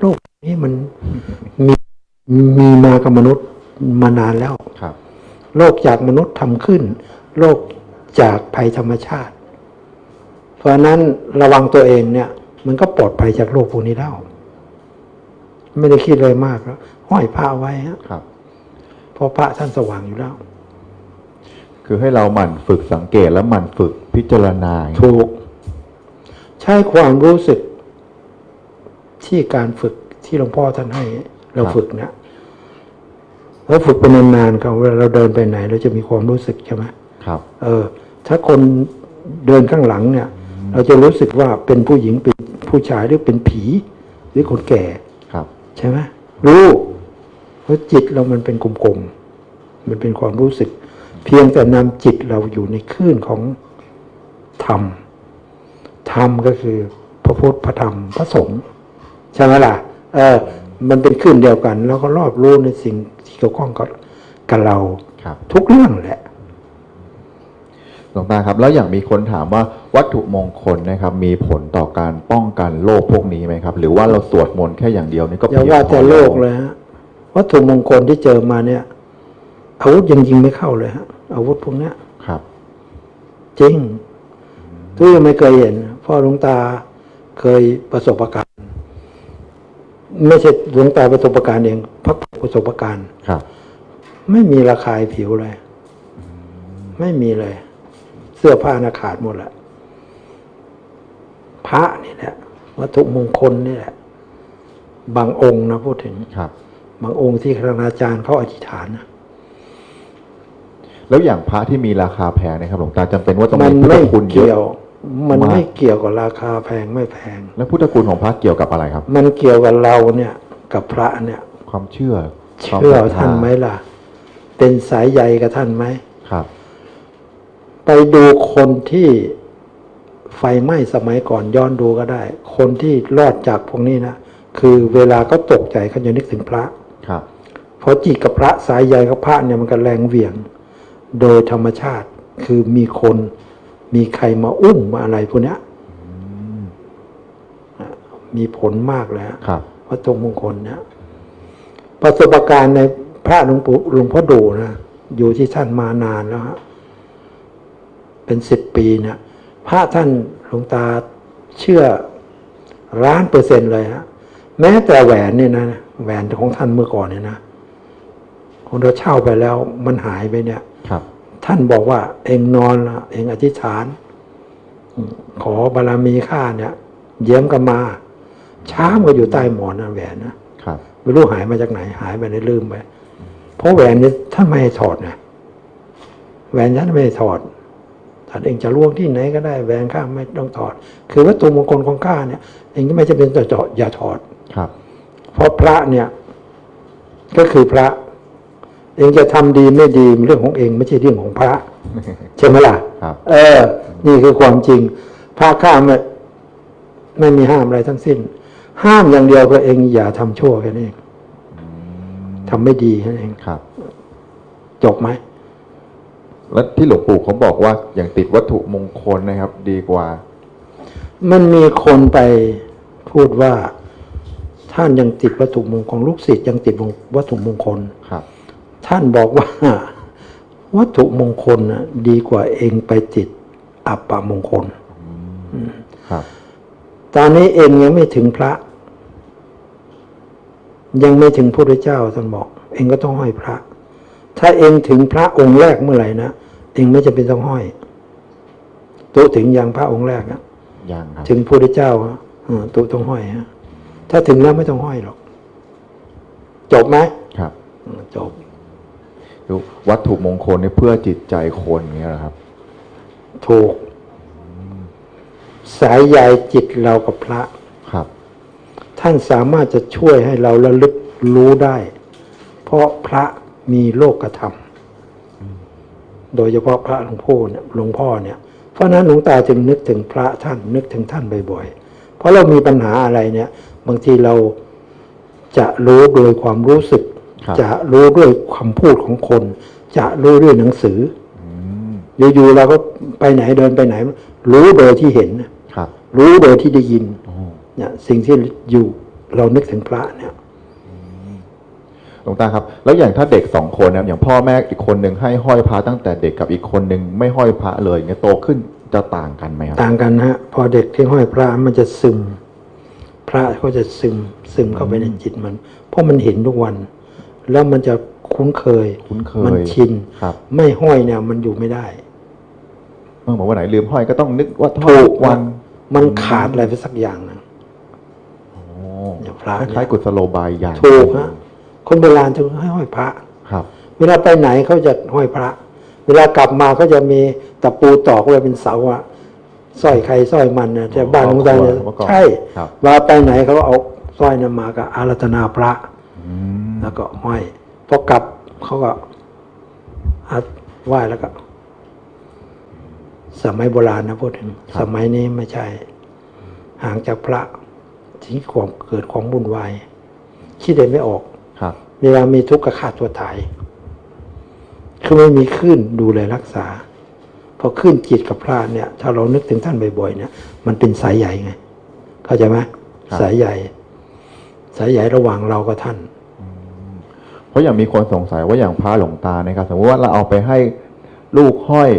โลกนี้มันมีมีมากับมนุษย์มานานแล้วครับโลกจากมนุษย์ทำขึ้นโลกจากภัยธรรมชาติ เพราะฉะนั้นระวังตัวเองเนี่ย มันก็ปลอดภัยจากโลกพวกนี้แล้วไม่ได้คิดเลยมากแล้วห้อยผ้าไว้ฮะครับเพราะพระท่านสว่างอยู่แล้ว คือให้เราหมั่นฝึกสังเกตและหมั่นฝึกพิจารณาถูก ใช้ความรู้สึก ที่การฝึกที่หลวงพ่อท่านให้เราฝึกเนี่ยแล้วฝึกเป็นนานๆครับเวลาเราเดินไปไหน เราจะมีความรู้สึกใช่ไหมครับ เออ ถ้าคนเดินข้างหลังเนี่ย เราจะรู้สึกว่าเป็นผู้หญิงเป็นผู้ชายหรือเป็นผี หรือคนแก่ครับ ใช่ไหมรู้เพราะจิตเรามันเป็นกลมๆมันเป็นความรู้สึก เพียงแต่นำจิตเราอยู่ในคลื่นของธรรมธรรมก็คือพระพุทธพระธรรมพระสงฆ์ ใช่ไหมล่ะ เออ มันเป็นคลื่นเดียวกัน แล้วก็รอบรู้ในสิ่งที่เกี่ยวข้องกับกับเราครับ ทุกเรื่องแหละ หลวงตาครับ แล้วอย่างมีคนถามว่าวัตถุมงคลนะครับ มีผลต่อการป้องกันโรคพวกนี้ไหมครับ หรือว่าเราสวดมนต์แค่อย่างเดียวนี่ก็อย่าเพียงว่าพอแต่โลกเลยฮะวัตถุมงคลที่เจอมาเนี่ย อาวุธยังยิงไม่เข้าเลยฮะ อาวุธพวกเนี้ย ครับ จริงทุกยังไม่เคยเห็นเพ่อหลวงตาเคยประสบการณ์ ไม่ใช่หลวงตาประสบการณ์เองพระประสบการณ์ครับ ไม่มีระคายผิวเลย ไม่มีเลย เสื้อผ้านาขาดหมดแหละพระนี่แหละวัตถุมงคลนี่แหละ บางองค์นะพูดถึงครับ บางองค์ที่คณาจารย์เขาอธิษฐานนะแล้วอย่างพระที่มีราคาแพงนะครับหลวงตาจำเป็นว่าต้องมันมีพุทธไม่คุณเยเกี่ยอะว มันมาก ไม่เกี่ยวกับราคาแพงไม่แพง แล้วพุทธคุณของพระเกี่ยวกับอะไรครับ มันเกี่ยวกับเราเนี่ยกับพระเนี่ยความเชื่อความเชื่อศรัทธท่านไหมล่ะ เป็นสายใยกับท่านไหม ครับ ไปดูคนที่ไฟไหม้สมัยก่อนย้อนดูก็ได้ คนที่รอดจากพวกนี้นะคือเวลาก็ตกใจเขาจะนึกถึงพระ ครับ เพราะจิตกับพระสายใยกับพระเนี่ยมันก็แรงเหวี่ยง โดยธรรมชาติคือมีคน มีใครมาอุ้มมาอะไรพวกเนี้ยอะมีผลมากเลยฮะครับวัตถุมงคลเนี่ยประสบการณ์ในพระหลวงปู่หลวงพ่อดูนะอยู่ที่ท่านมานานแล้วฮะเป็นสิบปีเนี่ยพระท่านหลวงตาเชื่อล้านเปอร์เซ็นต์เลยฮะแม้แต่แหวนเนี่ยนะแหวนของท่านเมื่อก่อนเนี่ยนะคนเราเช่าไปแล้วมันหายไปเนี่ย ครับ ท่านบอกว่าเองนอนละเองอธิษฐานอืมขอบารมีข้าเนี่ย เยี่ยมกันมา ช้ามก็อยู่ใต้หมอนนะแหวนนะครับไม่รู้หายมาจากไหนหายไปในลืมไปเพราะแหวนนี้ท่านไม่ให้ถอดนะแหวนท่านไม่ให้ถอดท่านเองจะล่วงที่ไหนก็ได้แหวนข้าไม่ต้องถอด คือวัตถุมงคลของข้าเนี่ยเองก็ไม่จำเป็นต้องเจาะอย่าถอดครับ เพราะพระเนี่ย ก็คือพระ เองจะทำดีไม่ดีมันเรื่องของเองไม่ใช่เรื่องของพระใช่ไหมล่ะครับเออ นี่คือความจริง พระข้ามไม่ไม่มีห้ามอะไรทั้งสิ้น ห้ามอย่างเดียวก็เองอย่าทำชั่วแค่นั้นเองทำไม่ดีแค่นั้นเองครับ จบไหมแล้วที่หลวงปู่เขาบอกว่าอย่างติดวัตถุมงคลนะครับ ดีกว่า มันมีคนไปพูดว่าท่านยังติดวัตถุมงคลลูกศิษย์ยังติดวัตถุมงคลครับ ท่านบอกว่า วัตถุมงคลน่ะดีกว่าเองไปติดอัปปมงคลครับตอนนี้เองยังไม่ถึงพระ ยังไม่ถึงพระพุทธเจ้าท่านบอก เองก็ต้องห้อยพระ ถ้าเองถึงพระองค์แรกเมื่อไหร่นะเองไม่จำเป็นต้องห้อยตัวถึงยังพระองค์แรกนะยังครับถึงพระพุทธเจ้าอะเออตัวต้องห้อยฮะถ้าถึงแล้วไม่ต้องห้อยหรอก จบไหมครับอืมจบ คือวัตถุมงคลนี่เพื่อจิตใจคนอย่างเงี้ยเหรอครับ ถูก สายใยจิตเรากับพระครับ ท่านสามารถจะช่วยให้เราระลึกรู้ได้ เพราะพระมีโลกธรรม โดยเฉพาะพระหลวงพ่อเนี่ยหลวงพ่อเนี่ยเพราะฉะนั้นหลวงตาจึงนึกถึงพระท่านนึกถึงท่านบ่อยๆเพราะเรามีปัญหาอะไรเนี่ย บางทีเราจะรู้โดยความรู้สึกครับ จะรู้ด้วยคำพูดของคน จะรู้ด้วยหนังสืออืมอยู่ๆเราก็ไปไหนเดินไปไหน รู้โดยที่เห็นครับ รู้โดยที่ได้ยินโอ้เนี่ยสิ่งที่อยู่เรานึกถึงพระเนี่ยหลวงตาครับ แล้วอย่างถ้าเด็กสองคนนะครับอย่างพ่อแม่อีกคนหนึ่งให้ห้อยพระตั้งแต่เด็กกับอีกคนหนึ่งไม่ห้อยพระเลยเงี้ยโตขึ้นจะต่างกันไหมครับต่างกันนะฮะพอเด็กที่ห้อยพระมันจะซึม พระก็จะซึมซึมเข้าไปในจิตมัน เพราะมันเห็นทุกวัน แล้วมันจะคุ้นเคย คุ้นเคมันยชิน ครับ ไม่ห้อยเนี่ยมันอยู่ไม่ได้ เมื่อวันไหนลืมห้อยก็ต้องนึกว่าห้อยถูกทุกวัน มันขาดอะไรไปสักอย่างหนึงโอ้อย่างพระคล้ายๆกุศโลบายอย่างถูกฮะคนโบราณจะให้ห้อยพระ ครับ เวลาไปไหนเขาจะห้อยพระ เวลากลับมาเขาจะมีตะปูตอกไว้เป็นเสาอะสร้อยใครสร้อยมันนะแต่บ้านของเราเนี่ยเมื่อก่อนใช่ครับเวลาไปไหนเขาก็เอาสร้อยนั้นมาก็อารัธนาพระอืม แล้วก็ห้อยพอกลับเขาก็อัดไหว้แล้วก็ สมัยโบราณนะพูดถึง สมัยนี้ไม่ใช่ ห่างจากพระที่ความเกิดของบุญวายคิดเดนไม่ออกครับเวลามีทุกข์ก็ฆ่าตัวตาย คือไม่มีขึ้นดูแลรักษา พอขึ้นจิตกับพระเนี่ย ถ้าเรานึกถึงท่านบ่อยๆเนี่ย มันเป็นสายใหญ่ไง เข้าใจไหมครับสายใหญ่ สายใหญ่ระหว่างเรากับท่าน เพราะอย่างมีคนสงสัยว่าอย่างพระหลวงตานะครับสมมติว่าเราเอาไปให้ลูกห้อย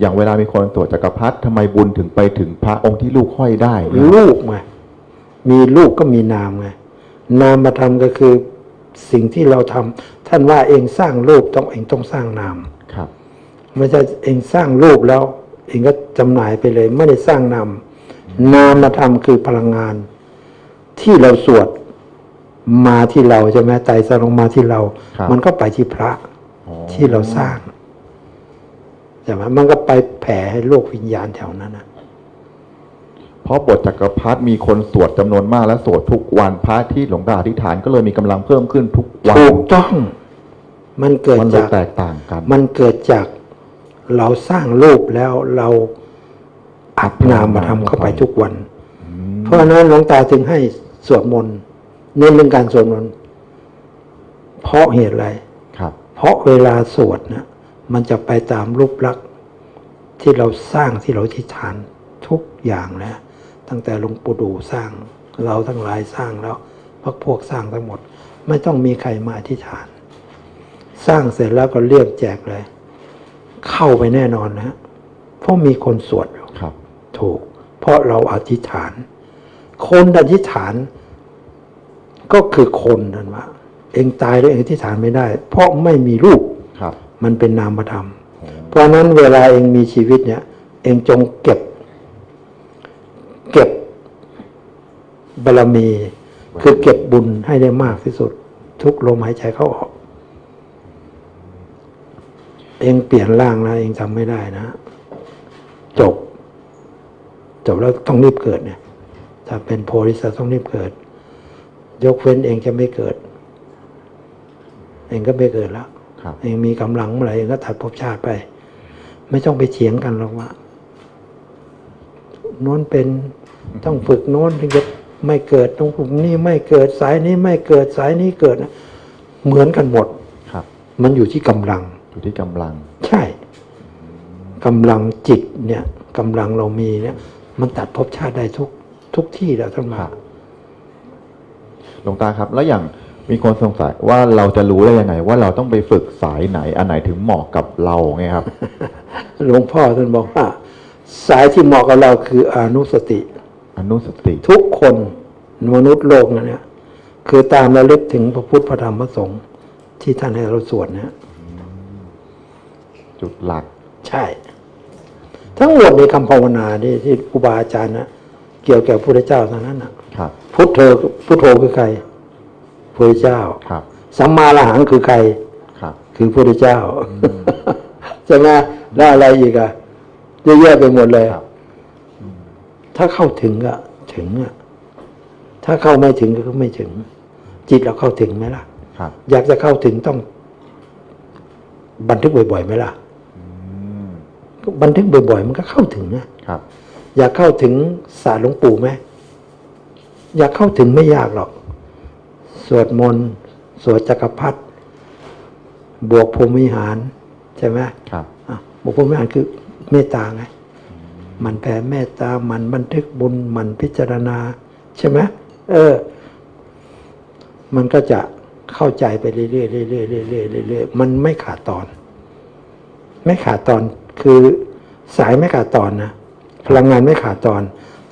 อย่างเวลามีคนตรวจจักรพรรดิทำไมบุญถึงไปถึงพระองค์ที่ลูกห้อยได้เนี่ยลูกไงมีลูกก็มีนามไงนามมาทำก็คือสิ่งที่เราทำท่านว่าเองสร้างรูปต้องเองต้องสร้างนามครับไม่ใช่เองสร้างรูปแล้ว เองก็จำหน่ายไปเลย ไม่ได้สร้างนามนามมาทำคือพลังงาน ที่เราสวด มาที่เราใช่ไหมไตรสรองมาที่เรา ครับ มันก็ไปที่พระอ๋อที่เราสร้างใช่ไหมมันก็ไปแผ่ให้โลกวิญญาณแถวนั้นนะเพราะบทจักรพรรดิมีคนสวดจำนวนมากและสวดทุกวันพระที่หลวงตาอธิษฐานก็เลยมีกำลังเพิ่มขึ้นทุกวันถูกต้อง มันเกิดมันเลยจาก แตกต่างกันมันเกิดจากเราสร้างรูปแล้วเราอัดนามมาทำเข้าไปทุกวันอืมเพราะฉะนั้นหลวงตาจึงให้สวดมนต์ เน้นเรื่องการสวดมนต์เพราะเหตุอะไรครับ เพราะเวลาสวดนะมันจะไปตามรูปลักษณ์ที่เราสร้างที่เราที่ฐานทุกอย่างนะตั้งแต่หลวงปู่ดูสร้าง เราทั้งหลายสร้างแล้วพักพวกสร้างทั้งหมด ไม่ต้องมีใครมาอธิษฐาน สร้างเสร็จแล้วก็เรียกแจกเลย เข้าไปแน่นอนนะเพราะมีคนสวดอยู่ครับ ถูก เพราะเราอธิษฐาน คนอธิษฐาน ก็คือคนนั่นว่า เองตายแล้วเองอธิษฐานไม่ได้ เพราะไม่มีรูปครับมันเป็นนามธรรมโอ้เพราะฉะนั้นเวลาเองมีชีวิตเนี่ย เองจงเก็บ เก็บบารมี คือเก็บบุญให้ได้มากที่สุด ทุกลมหายใจเข้าออก เองเปลี่ยนร่างนะเองทำไม่ได้นะ จบ จบแล้วต้องรีบเกิดเนี่ย ถ้าเป็นโพธิสัตว์ต้องรีบเกิด ยกเว้นเองจะไม่เกิด เองก็ไม่เกิดแล้วครับเองมีกำลังเมื่อไหร่เองก็ถัดภพชาติไป ไม่ต้องไปเถียงกันหรอกว่าโน้นเป็นต้องฝึกโน้นถึงจะไม่เกิดตรงกลุ่มนี้ไม่เกิดสายนี้ไม่เกิดสายนี้เกิดนะเหมือนกันหมดครับ มันอยู่ที่กำลัง อยู่ที่กำลัง ใช่กำลังจิตเนี่ยกำลังเรามีเนี่ย มันตัดภพชาติได้ทุกทุกที่แล้วท่านมาครับ หลวงตาครับ แล้วอย่างมีคนสงสัยว่าเราจะรู้ได้ยังไง ว่าเราต้องไปฝึกสายไหน อันไหนถึงเหมาะกับเราไงครับ หลวงพ่อท่านบอกว่า สายที่เหมาะกับเราคืออนุสติ อนุสติ ทุกคนมนุษย์โลกนะเนี่ยคือตามระลึกถึงพระพุทธพระธรรมพระสงฆ์ที่ท่านให้เราสวดนะจุดหลัก ใช่ ทั้งหมดในคำภาวนาที่ที่ครูบาอาจารย์นะเกี่ยวกับพระพุทธเจ้าเท่านั้นนะครับ พุทโธพุทโธคือใครพระพุทธเจ้าครับสัมมาละหังคือใครครับ คือพระพุทธเจ้าใช่ไหมแล้วอะไรอีกอะเยอะแยะไปหมดเลยครับถ้าเข้าถึงอะถึงอะถ้าเข้าไม่ถึงก็ไม่ถึง จิตเราเข้าถึงไหมล่ะครับอยากจะเข้าถึงต้อง บันทึกบ่อยๆไหมล่ะอืมบันทึกบ่อยๆ มันก็เข้าถึงนะครับ อยากเข้าถึงศาสตร์หลวงปู่ไหม อยากเข้าถึงไม่ยากหรอก สวดมนต์ สวดจักรพรรดิบวกพรหมวิหาร ใช่ไหมครับอะบวกพรหมวิหารคือเมตตาไง มันแผ่เมตตา มันบันทึกบุญ มันพิจารณา ใช่ไหมเออ มันก็จะเข้าใจไปเรื่อยๆเรื่อยๆเรื่อยๆเรื่อยๆมันไม่ขาดตอน ไม่ขาดตอนคือสายไม่ขาดตอนนะพลังงานไม่ขาดตอน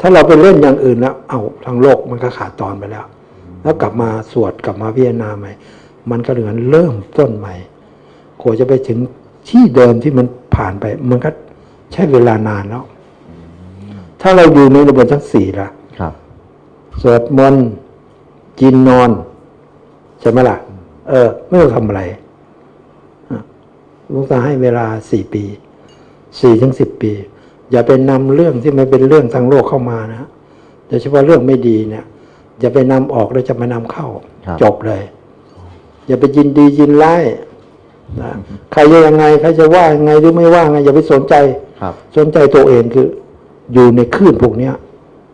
ถ้าเราไปเล่นอย่างอื่นแล้ว เอาทางโลก มันก็ขาดตอนไปแล้ว แล้วกลับมาสวดกลับมาพิจารณาใหม่ มันก็เหมือนเริ่มต้นใหม่กว่าจะไปถึงที่เดิมที่มันผ่านไป มันก็ใช้เวลานานแล้ว ถ้าเราอยู่ในระบบทั้งสี่ละครับสวดมนต์กินนอน ใช่ไหมล่ะ เออ ไม่ต้องทำอะไรอะหลูกตาให้เวลาสี่ปีสี่ถึงสิบปี อย่าไปนำเรื่องที่มันเป็นเรื่องทางโลกเข้ามานะ โดยเฉพาะเรื่องไม่ดีเนี่ยอย่าไปนำออกแล้วจะมานำเข้าครับจบเลย อย่าไปยินดียินร้ายนะใครจะยังไงใครจะว่ายังไงหรือไม่ว่าไงอย่าไปสนใจครับสนใจตัวเองคือ อยู่ในคลื่นพวกเนี้ย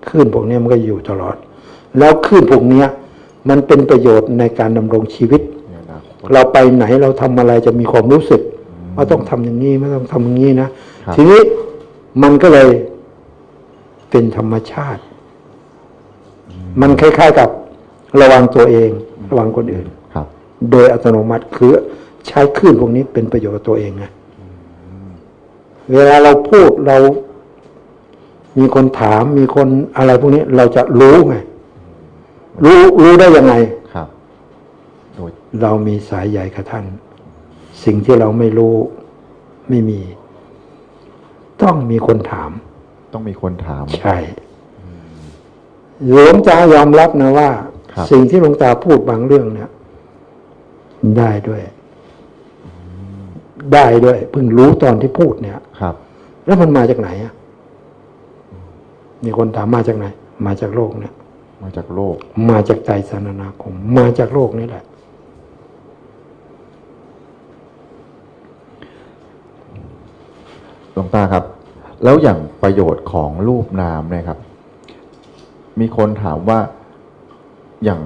คลื่นพวกเนี้ยมันก็อยู่ตลอด แล้วคลื่นพวกเนี้ยมันเป็นประโยชน์ในการดำรงชีวิตในอนาคตเราไปไหนเราทำอะไรจะมีความรู้สึกว่าต้องทำอย่างนี้ไม่ต้องทำอย่างนี้นะครับทีนี้มันก็เลยเป็นธรรมชาติ มันคล้ายๆกับระวังตัวเอง ระวังคนอื่นครับ โดยอัตโนมัติคือใช้คลื่นพวกนี้เป็นประโยชน์กับตัวเองไงเวลาเราพูดเรา มีคนถามมีคนอะไรพวกนี้เราจะรู้ไงรู้รู้ได้ยังไงครับโดยเรามีสายใหญ่กับท่าน สิ่งที่เราไม่รู้ไม่มี ต้องมีคนถาม ต้องมีคนถาม ใช่ หลวงตายอมรับนะว่าครับสิ่งที่หลวงตาพูดบางเรื่องเนี่ยได้ด้วย ได้ด้วยเพิ่งรู้ตอนที่พูดเนี่ย ครับ แล้วมันมาจากไหนอะมีคนถามมาจากไหน มาจากโลกเนี่ย มาจากโลก มาจากใจสนนาคม มาจากโลกนี่แหละ หลวงตาครับ แล้วอย่างประโยชน์ของรูปนามเนี่ยครับ มีคนถามว่าอย่าง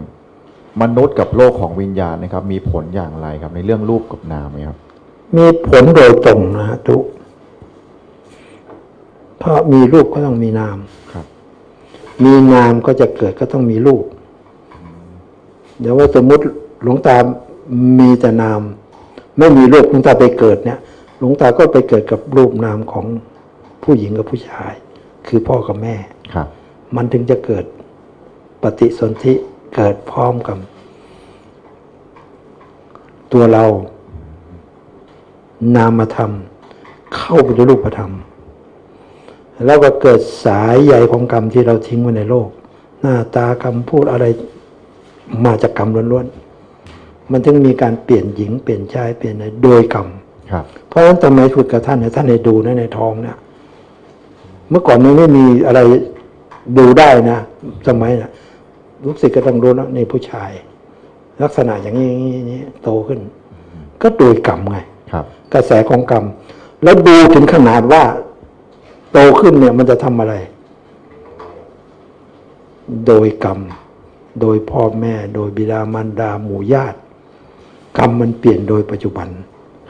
มนุษย์กับโลกของวิญญาณนะครับ มีผลอย่างไรครับ ในเรื่องรูปกับนามไหมครับ มีผลโดยตรงนะฮะทุกเพราะมีรูปก็ต้องมีนามครับ มีนามก็จะเกิดก็ต้องมีรูป เดี๋ยวว่าสมมุติหลวงตามีแต่นาม ไม่มีรูปหลวงตาไปเกิดเนี่ยหลวงตาก็ไปเกิดกับรูปนามของผู้หญิงกับผู้ชาย คือพ่อกับแม่ครับ มันถึงจะเกิดปฏิสนธิเกิดพร้อมกับ ตัวเรา นามธรรม เข้าไปในรูปธรรม แล้วก็เกิดสายใยของกรรมที่เราทิ้งไว้ในโลก หน้าตากรรมพูดอะไรมาจากกรรมล้วนๆ มันถึงมีการเปลี่ยนหญิงเปลี่ยนชายเปลี่ยนอะไรโดยกรรมครับเพราะฉะนั้นทำไมฝึกกับท่านเนี่ยท่านให้ดูนะในท้องเนี่ยเมื่อก่อนมันไม่มีอะไร ดูได้นะสมัยนะลูกศิษย์ก็ต้องรู้นะในผู้ชาย ลักษณะอย่างนี้อย่างนี้อย่างนี้โตขึ้น ก็โดยกรรมไงครับกระแสของกรรม แล้วดูถึงขนาดว่า โตขึ้นเนี่ยมันจะทำอะไร โดยกรรม โดยพ่อแม่ โดยบิดามารดาหมู่ญาติ กรรมมันเปลี่ยนโดยปัจจุบัน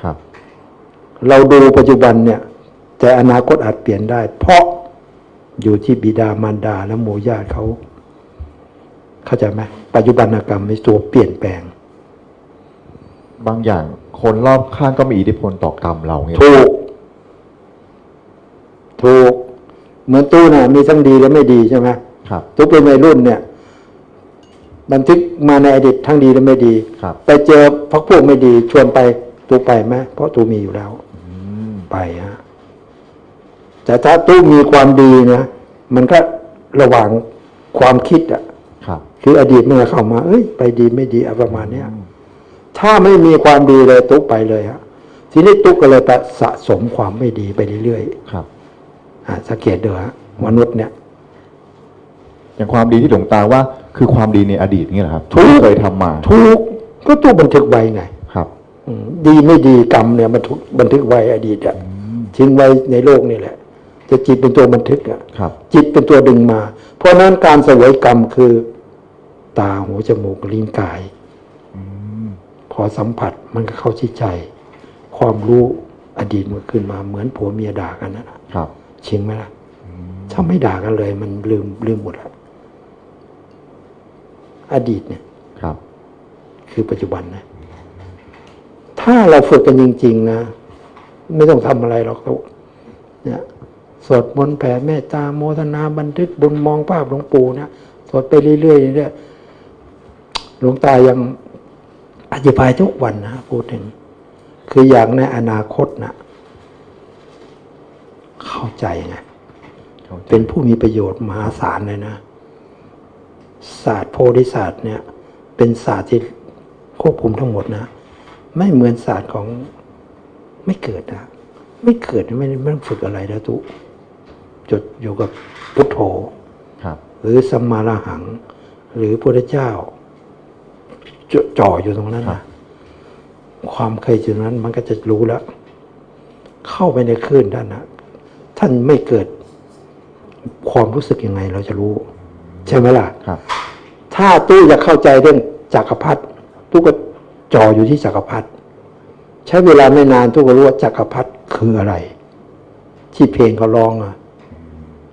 ครับ เราดูปัจจุบันเนี่ย แต่อนาคตอาจเปลี่ยนได้ เพราะ อยู่ที่บิดามารดาและหมู่ญาติเขา เข้าใจไหมปัจจุบันกรรมเป็นตัวเปลี่ยนแปลง บางอย่างคนรอบข้างก็มีอิทธิพลต่อกรรมเราเนี่ยถูก ถูก เหมือนตู้น่ะ มีทั้งดีและไม่ดีใช่ไหมครับตู้เป็นวัยรุ่นเนี่ย บันทึกมาในอดีตทั้งดีและไม่ดีครับไปเจอพักพวกไม่ดีชวนไปตูไปไหมเพราะตูมีอยู่แล้วอืมไปฮะ แต่ถ้าตู้มีความดีนะมันก็ระหว่างความคิดอะครับ คืออดีตเมื่อเข้ามา เอ้ย ไปดีไม่ดีอะประมาณเนี้ยถ้าไม่มีความดีเลยตุ๊กไปเลยฮะทีนี้ตุ๊กก็เลยไปสะสมความไม่ดีไปเรื่อยครับๆอะสังเกตดูฮะมนุษย์เนี่ยอย่างความดีที่หลวงตาว่า คือความดีในอดีตนี่แหละครับถูกที่เคยทำมาทุกก็ตู้บันทึกไว้ไงครับอืมดีไม่ดีกรรมเนี่ยมันทุกบันทึกไว้อดีตอะทิ้งไว้ในโลกนี่แหละ จะจิตเป็นตัวบันทึกอะครับ จิตเป็นตัวดึงมา เพราะฉะนั้นการเสวยกรรมคือ ตาหูจมูกลิ้นกายอืมพอสัมผัสมันก็เข้าที่ใจ ความรู้อดีตมันขึ้นมาเหมือนผัวเมียด่ากันนะครับจริงไหมล่ะถ้าไม่ด่ากันเลย มันลืมลืมหมดละอดีตเนี่ย ครับ คือปัจจุบันนะ ถ้าเราฝึกกันจริง ๆ นะ ไม่ต้องทำอะไรหรอกครับเนี่ย สวดมนต์แผ่เมตตาโมทนาบันทึกบุญมองภาพหลวงปู่นะสวดไปเรื่อยๆเรื่ยหลวงตายังอธิบายทุกวันนะพูดถึง คืออย่างในอนาคตนะเข้าใจไงเข้าใจเป็นผู้มีประโยชน์มหาศาลเลยนะ ศาสตร์โพธิศาสตร์เนี่ย เป็นศาสตร์ที่ควบคุมทั้งหมดนะ ไม่เหมือนศาสตร์ของไม่เกิดนะ ไม่เกิดไม่ไม่ต้องฝึกอะไรนะทุก จดอยู่กับพุทโธครับหรือสัมมาระหัง หรือพระเจ้าจจ่ออยู่ตรงนั้นครันะบความเคยอยู่ตรงนั้นมันก็จะรู้แล้ว เข้าไปในคลื่นด้านนะท่านไม่เกิดความรู้สึกยังไงเราจะรู้ ใช่ไหมล่ะครับถ้าตู้อยากเข้าใจเรื่องจักรพรรดิตู้ก็จ่ออยู่ที่จักรพรรดิใช้เวลาไม่นานตู้ก็รู้ว่าจักรพรรดิคืออะไร ที่เพลงเขาร้องอะ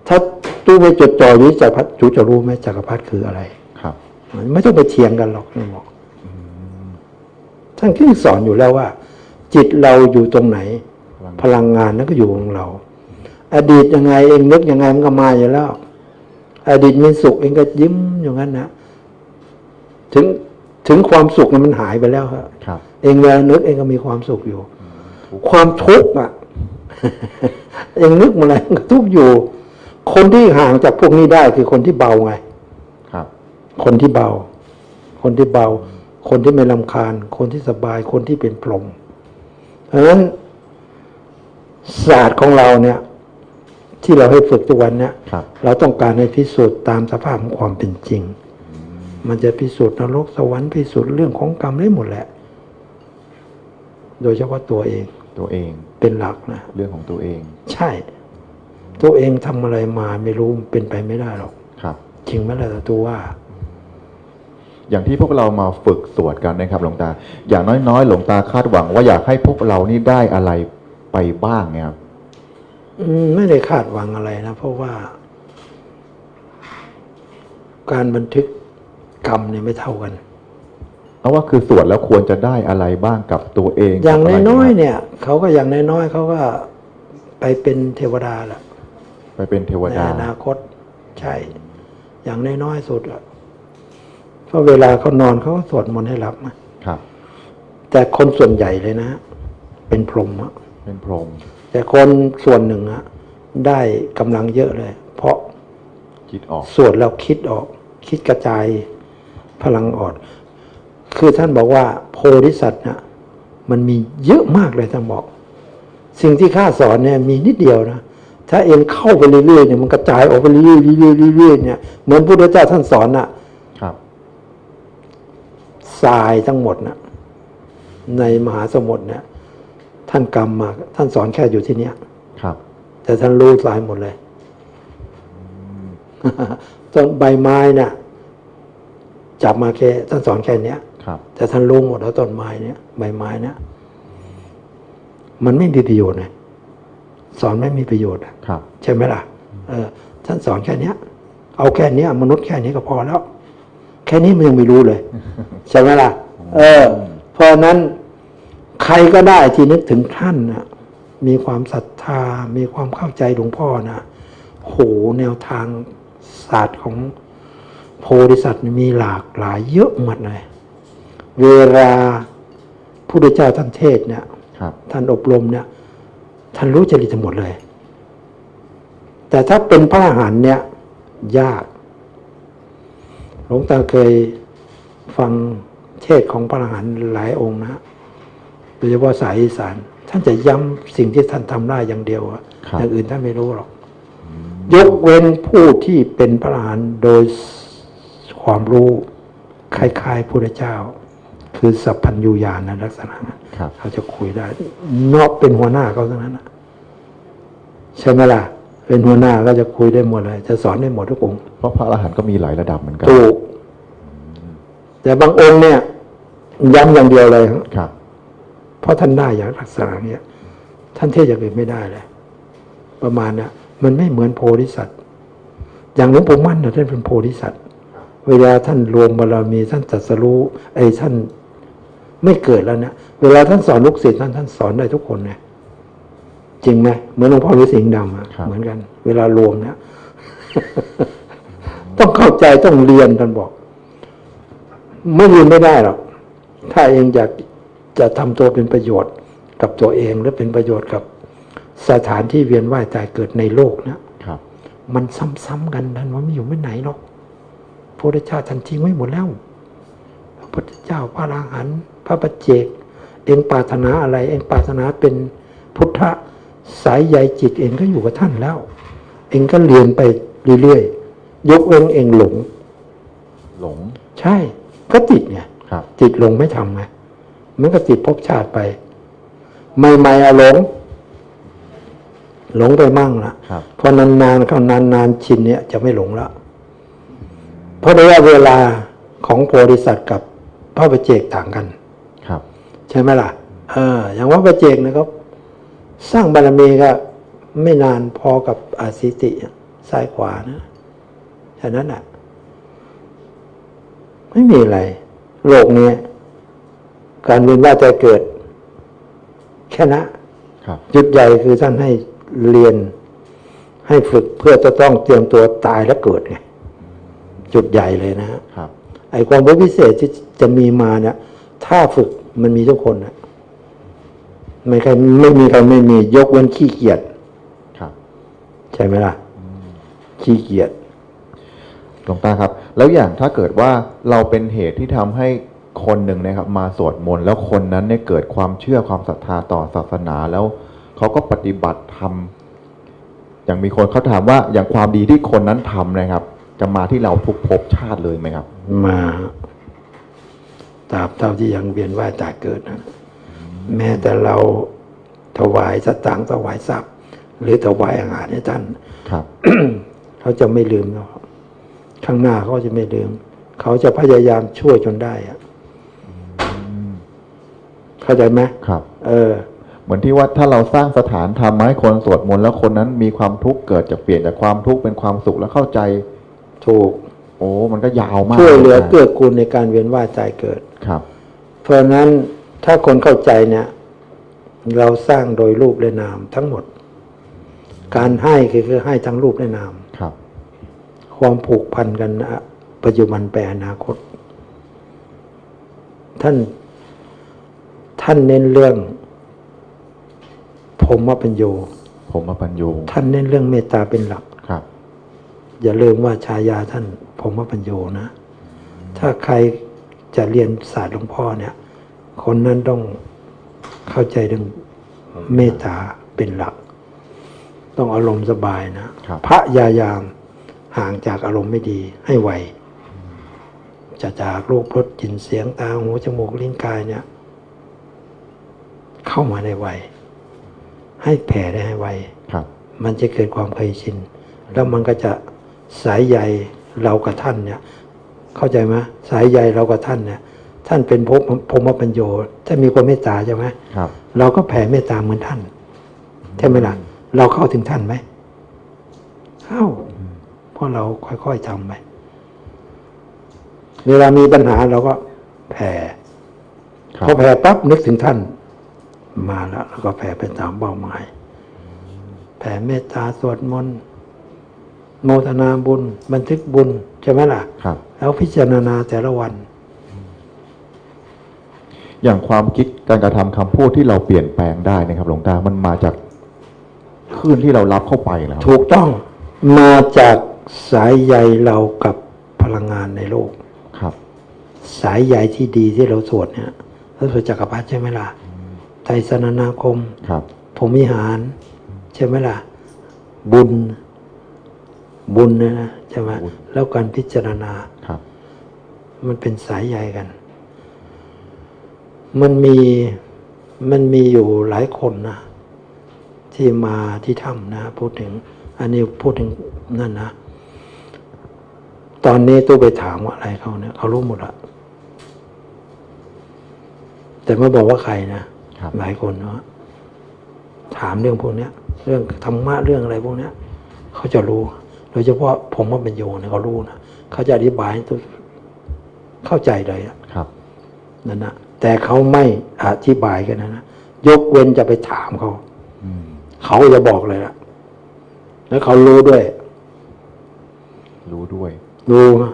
ถ้าตู้ไม่จดจ่ออยู่ที่จักรพรรดิตู้จะรู้ไหมจักรพรรดิคืออะไรครับ ไม่ต้องไปเถียงกันหรอกนี่บอกท่านที่สอนอยู่แล้วว่า จิตเราอยู่ตรงไหน พลังงานนั้นก็อยู่ของเรา อดีตยังไงเองนึกยังไงมันก็มาอยู่แล้ว อดีตมีสุขเองก็ยิ้มอย่างนั้นนะถึงถึงความสุขนั้นมันหายไปแล้วครับครับ เองเวลานึกเองก็มีความสุขอยู่ ความทุกข์อะเองนึกมาอะไรมันก็ทุกข์อยู่ คนที่ห่างจากพวกนี้ได้คือคนที่เบาไง ครับ คนที่เบา คนที่เบา คนที่ไม่ลำคาญ คนที่สบาย คนที่เป็นพรหมเพราะฉะนั้นศาสตร์ของเราเนี่ย ที่เราให้ฝึกทุกวันเนี่ยครับ เราต้องการให้พิสูจน์ตามสภาพของความเป็นจริง มันจะพิสูจน์นรกสวรรค์พิสูจน์เรื่องของกรรมได้หมดแหละ โดยเฉพาะตัวเองตัวเองเป็นหลักนะ เรื่องของตัวเอง ใช่ ตัวเองทำอะไรมาไม่รู้เป็นไปไม่ได้หรอกครับจริงไหมล่ะตัวว่า อย่างที่พวกเรามาฝึกสวดกันนะครับ หลวงตา อย่างน้อยๆ หลวงตาคาดหวังว่าอยากให้พวกเรานี่ได้อะไรไปบ้างเนี่ยครับอืมไม่ได้คาดหวังอะไรนะเพราะว่า การบันทึกกรรมเนี่ยไม่เท่ากันเอาว่าคือสวดแล้วควรจะได้อะไรบ้างกับตัวเอง อย่างกับะไรน้อยๆครับเนี่ยเขาก็อย่างน้อยๆเขาก็ไปเป็นเทวดาแหละ ไปเป็นเทวในดาอนาคตใช่ อย่างน้อยๆสุดอะเพราะเวลาเขานอนเขาก็สวดมนต์ให้หลับนะครับ แต่คนส่วนใหญ่เลยนะ เป็นพรหมอะเป็นพรหมแต่คนส่วนหนึ่งอะได้กำลังเยอะเลย เพราะคิดออกสวดแล้วคิดออก คิดกระจายพลังออกคือท่านบอกว่า โพธิสัตว์นะมันมีเยอะมากเลยท่านบอก สิ่งที่ข้าสอนเนี่ยมีนิดเดียวนะ ถ้าเองเข้าไปเรื่อยๆเนี่ยมันกระจายออกไปเรื่อยๆเรื่อยๆเรื่อยๆเนี่ยเหมือนพุทธเจ้าท่านสอนน่ะครับทรายทั้งหมดน่ะในมหาสมุทรเนี่ยท่านกรรมมาท่านสอนแค่อยู่ที่เนี้ยครับ แต่ท่านรู้ทรายหมดเลยต้นใบไม้เนี่ยจับมาแค่ท่านสอนแค่เนี้ยครับ แต่ท่านรู้หมดแล้วต้นไม้เนี่ยใบไม้เนี่ยมันไม่มีประโยชน์ไง สอนไม่มีประโยชน์อะครับ ใช่ไหมล่ะเออท่านสอนแค่เนี้ย เอาแค่เนี้ย มนุษย์แค่นี้ก็พอแล้ว แค่นี้มันยังไม่รู้เลย ใช่ไหมล่ะ เออ เพราะฉะนั้นใครก็ได้ที่นึกถึงท่านนะมีความศรัทธา มีความเข้าใจหลวงพ่อนะโหแนวทางศาสตร์ของโพธิสัตว์นี่มีหลากหลายเยอะหมดเลย เวลาพระพุทธเจ้าท่านเทศน์เนี่ยครับท่านอบรมเนี่ย ท่านรู้จริตทั้งหมดเลย แต่ถ้าเป็นพระอรหันต์เนี่ยยาก หลวงตาเคยฟังเทศน์ของพระอรหันต์หลายองค์นะโดยเฉพาะสายอีสาน ท่านจะย้ำสิ่งที่ท่านทำได้อย่างเดียวอะครับอย่างอื่นท่านไม่รู้หรอก ยกเว้นผู้ที่เป็นพระอรหันต์โดยความรู้คล้ายๆพระเจ้า คือสัพพัญญูญาณนะลักษณะนั้นครับ เขาจะคุยได้นอกเป็นหัวหน้าเขาทั้งนั้นนะใช่ไหมล่ะ เป็นหัวหน้าก็จะคุยได้หมดเลย จะสอนได้หมดทุกองค์เพราะพระอรหันต์ก็มีหลายระดับเหมือนกันถูกแต่บางองค์เนี่ยย้ำอย่างเดียวเลยครับครับเพราะท่านได้อย่างลักษณะเนี้ยท่านเทศอย่างอื่นไม่ได้เลย ประมาณเนี้ยมันไม่เหมือนโพธิสัตว์อย่างหลวงปู่มั่นเนี่ยท่านเป็นโพธิสัตว์เวลาท่านรวมบารมีท่านตรัสรู้ไอ้ท่าน ไม่เกิดแล้วเนี่ยเวลาท่านสอนลูกศิษย์ท่านท่านสอนได้ทุกคนเนี่ยจริงไหมเหมือนหลวงพ่อฤาษีสิงห์ดำอะครับเหมือนกัน เวลารวมเนี่ยต้องเข้าใจต้องเรียนท่านบอก ไม่เรียนไม่ได้หรอกถ้าเองอยากจะทำตัวเป็นประโยชน์กับตัวเองหรือเป็นประโยชน์กับสถานที่เวียนว่ายตายเกิดในโลกเนี่ยครับ มันซ้ำๆกันท่านว่าไม่อยู่ไม่ไหนหรอกพระพุทธเจ้าท่านทิ้งไว้หมดแล้วพระพุทธเจ้าพระอรหันต์ พระปัจเจก เองปรารถนาอะไร เองปรารถนาเป็นพุทธสายใยจิตเองก็อยู่กับท่านแล้ว เองก็เรียนไปเรื่อยๆยกเว้นเองหลง หลง ใช่ ก็ติดไงครับติดหลงไม่ทำไงมันก็ติดภพชาติไปใหม่ๆอะหลง หลงไปมั่งละครับพอนานๆเข้านานๆชินเนี่ยจะไม่หลงแล้วเพราะระยะเวลาของโพธิสัตว์กับพระประเจกต่างกันครับใช่ไหมล่ะเอออย่างว่าประเจกนะครับ สร้างบารมีก็ไม่นานพอกับอาสิติซ้ายขวานะฉะนั้นอะ ไม่มีอะไร โลกนี้ การเวียนว่ายใจเกิด แค่นะครับจุดใหญ่คือท่านให้เรียน ให้ฝึกเพื่อจะต้องเตรียมตัวตายและเกิดไงจุดใหญ่เลยนะฮะครับ ไอ้ความรู้พิเศษที่จะมีมาเนี่ย ถ้าฝึก มันมีทุกคนนะไม่ใครไม่มีใครไม่มียกเว้นขี้เกียจครับ ใช่ไหมล่ะขี้เกียจหลวงตาครับ แล้วอย่างถ้าเกิดว่าเราเป็นเหตุที่ทำให้คนหนึ่งนะครับ มาสวดมนต์แล้วคนนั้นเนี่ยเกิดความเชื่อความศรัทธาต่อศาสนาแล้วเขาก็ปฏิบัติทำอย่างมีคนเขาถามว่าอย่างความดีที่คนนั้นทำนะครับ จะมาที่เราทุกภพชาติเลยไหมครับ มา ตราบเท่าที่ยังเวียนว่ายตายเกิดนะแม้แต่เราถวายสตางค์ถวายทรัพย์ หรือถวายอาหารให้ท่านครับเขาจะไม่ลืมเราข้างหน้าเขาจะไม่ลืม เขาจะพยายามช่วยจนได้อะเข้าใจไหมครับ เออ เหมือนที่ว่าถ้าเราสร้างสถานธรรมมาให้คนสวดมนต์แล้วคนนั้นมีความทุกข์เกิดจะเปลี่ยนจากความทุกข์เป็นความสุขแล้วเข้าใจถูก โอ้มันก็ยาวมากช่วยเหลือนะเกื้อกูลในการเวียนว่ายตายเกิดครับ เพราะฉะนั้นถ้าคนเข้าใจเนี่ย เราสร้างโดยรูปและนามทั้งหมด การให้คือคือให้ทั้งรูปและนามครับ ความผูกพันกันนะปัจจุบันไปอนาคต ท่านท่านเน้นเรื่องผมว่าเป็นโยผมมาปัญญูท่านเน้นเรื่องเมตตาเป็นหลักครับ อย่าลืมว่าชายาท่านผ มว่าปัญโยนะ ถ้าใครจะเรียนศาสตร์หลวงพ่อเนี่ย คนนั้นต้องเข้าใจเรื่องเมตตาเป็นหลัก ต้องอารมณ์สบายนะครับพระยายามห่างจากอารมณ์ไม่ดีให้ไวจะจากรูปรสกลิ่นเสียงตาหูจมูกลิ้นกายเนี่ย เข้ามาในไวให้แผ่ได้ให้ไวครับมันจะเกิดความเคยชิน แล้วมันก็จะสายใย เรากับท่านเนี่ยเข้าใจไหมสายใยเรากับท่านเนี่ยท่านเป็นภพพรหมปัญโยถ้ามีความเมตตาใช่ไหมครับ เราก็แผ่เมตตาเหมือนท่านใช่ไหมล่ะเราเข้าถึงท่านไหมเข้าเพราะเราค่อยๆทำไปเวลามีปัญหาเราก็แผ่ครัพอบแผ่ปั๊บนึกถึงท่าน มาแล้วแล้วก็แผ่เป็นตามเป้าหมาย แผ่เมตตาสวดมนต์ โมทนาบุญ บันทึกบุญใช่ไหมล่ะครับ แล้วพิจารณาแต่ละวัน อย่างความคิดการกระทำคำพูดที่เราเปลี่ยนแปลงได้นะครับ หลวงตา มันมาจากคลื่นที่เรารับเข้าไปนะครับถูกต้องมาจากสายใยเรากับพลังงานในโลกครับ สายใยที่ดีที่เราสวดเนี่ยเราสวดจักรพรรดิใช่ไหมล่ะไตรสนนาคมครับผมวิหาร ใช่ไหมล่ะ บุญ บุญนะนะใช่ไหมบุญ แล้วการพิจารณา ครับ มันเป็นสายใยกัน มันมีมันมีอยู่หลายคนนะที่มาที่ถ้ำนะ พูดถึง อันนี้พูดถึงนั่นนะ ตอนนี้ตู้ไปถามว่าอะไรเขาเนี่ยเขารู้หมดละแต่ไม่บอกว่าใครนะครับ หลายคนเนาะถามเรื่องพวกเนี้ย เรื่องธรรมะเรื่องอะไรพวกเนี้ยเขาจะรู้โดยเฉพาะผมว่าเป็นโยเนี่ยเขารู้นะเขาจะอธิบายให้ทุกเข้าใจเลยอะครับนั่นนะแต่เขาไม่อธิบายกันนะนะยกเว้นจะไปถามเขาอืมเขาจะบอกเลยละแล้วเขารู้ด้วย รู้ด้วย รู้ฮะ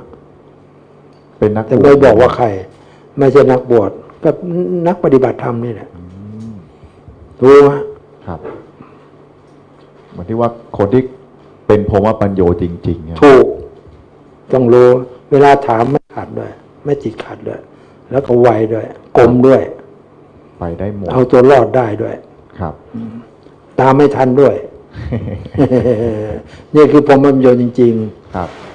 เป็นนักแต่บวไม่ชบอกว่าใคร ไม่ใช่นักบวชก็นักปฏิบัติธรรมนี่แหละอืมรู้ฮะครับเหมือนที่ว่าคนที่ เป็นพรหมปัญโยจริงๆเนี่ยถูก ต้องรู้ เวลาถามไม่ขัดด้วย ไม่ติดขัดด้วย แล้วก็ไวด้วยกลมด้วย ไปได้หมดเอาตัวรอดได้ด้วย ครับ ตามไม่ทันด้วย นี่คือผมมันโยนจริงครับๆ